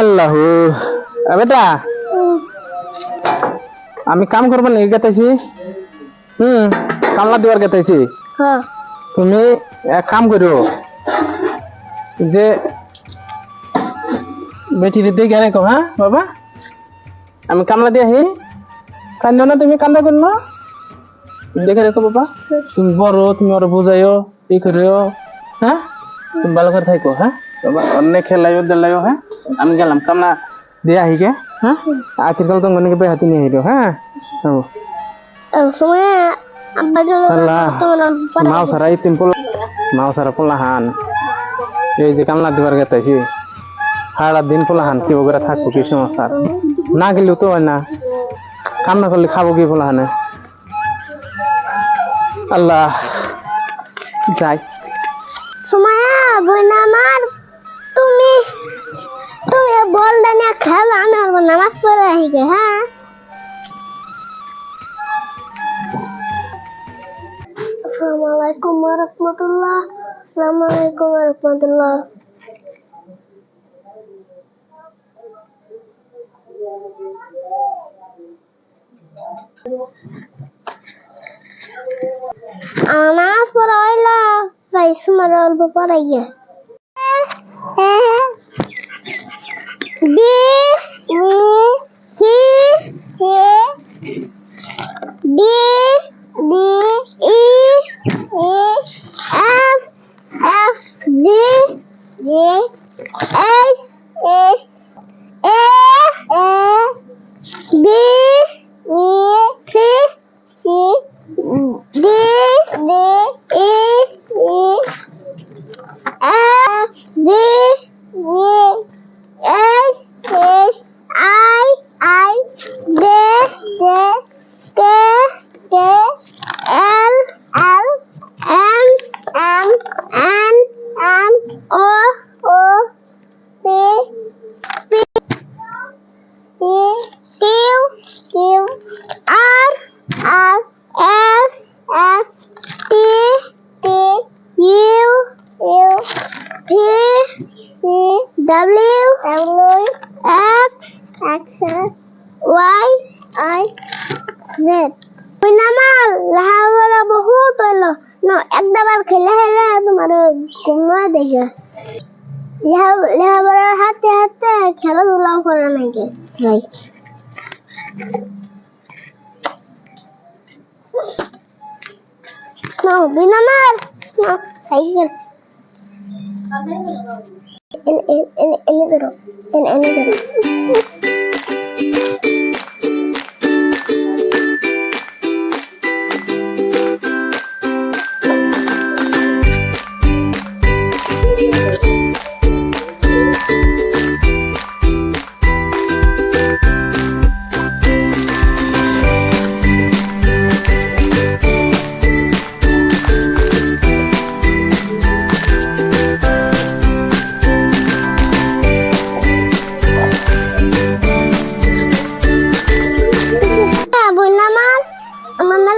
আল্লাহ বেটা আমি কাম করব নাকি গেতাইছি। হুম কামলা দেওয়ার গেতাইছি। হ্যাঁ। তুমি এক কাম করো যে বেটির দিকে রেখো হ্যাঁ বাবা? আমি কামলা দিয়ে আহি কান্দ না তুমি কান্দা করল দেখে রেখো বাবা। তুমি বড় তুমি ওরা বুঝাইও ই করিও হ্যাঁ? তুমি ভালো করে থাকো হ্যাঁ? বাবা অন্য খেলাইও দেলাইও হ্যাঁ? আমি গেলাম কামলা দিয়ে আহিকে হ্যাঁ? আতির কাল তোমার নাকি হাতি নিয়ে আহিলো হ্যাঁ? তোমার মাও সারা ইতিম পোলা মাও সারা পোলা হান এই যে কামলা দিবার গেতাইছি সারা দিন পোলা হান কি বগরা থাকব কি সমস্যা না গেলেও তো হয় না। কাম না করলে খাব কি পোলা হানে আল্লাহ যাই। সময় বইনা আমার তুমি তুমি বল না, খেলো আমি আর নামাজ পড়ে আহিকে হ্যাঁ? আসসালামু আলাইকুম ওয়া রাহমাতুল্লাহ। আসসালামু তাই সময় অল্প পড়াইয়া B me C W W X X Y I Z নামাল লাহাবরা বহুত হইল না একবার খেলে হেলে তোমার কমা দেখে। লেহাবরার হাতে হাতে খেলাধুলাও করে নাকি ভাই না বিনামাল না cycle in, in, in, in, in, in, in, in, in,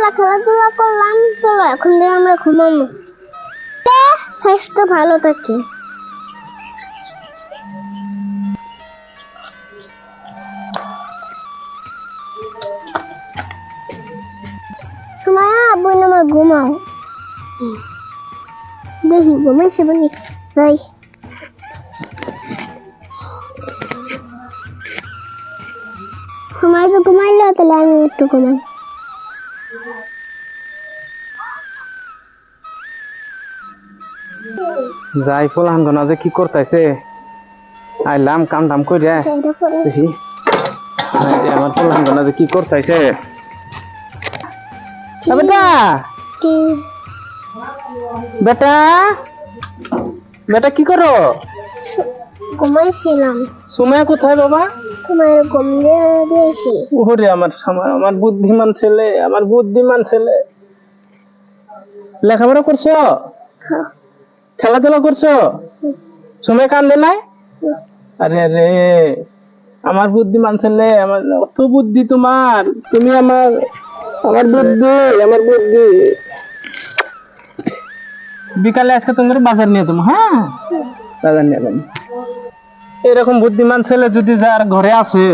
আমরা মেলা খেলাধুলা করলাম, চলো, এখন আমরা ঘুমাবো। স্বাস্থ্য ভালো থাকে। সময় বন্যামাল ঘুমাও। দেখি ঘুমাইছে বলি তাই সময় তো ঘুমাইলো, তাহলে আমি একটু ঘুমাই। যাই হান গনা যে কি করতেছে আইলাম কাম পরে দেখি। আমার গনা যে কি করতেছে বেটা বেটা! বেটা কি করো? ঘুমাইছিলাম। সুমায়া কোথায় বাবা? তোমার দিয়েছি ওরে আমার আমার বুদ্ধিমান ছেলে আমার বুদ্ধিমান ছেলে। লেখাপড়া করছ? হ্যাঁ। খেলাধুলা করছ? সময় কান্দে নাই? আরে আরে। আমার বুদ্ধিমান ছেলে আমার অত বুদ্ধি তোমার। তুমি আমার আমার বুদ্ধি আমার বুদ্ধি। বিকালে আজকে তোমার বাজার নিয়ে দেবো হ্যাঁ? বাজার নিয়ে এরকম বুদ্ধিমান ছেলে যদি যার ঘরে আছে,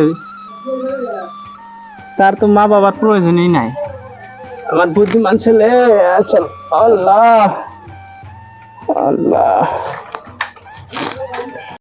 তার তো মা বাবার প্রয়োজনই নাই। আমার বুদ্ধিমান ছেলে আছে আল্লাহ আল্লাহ।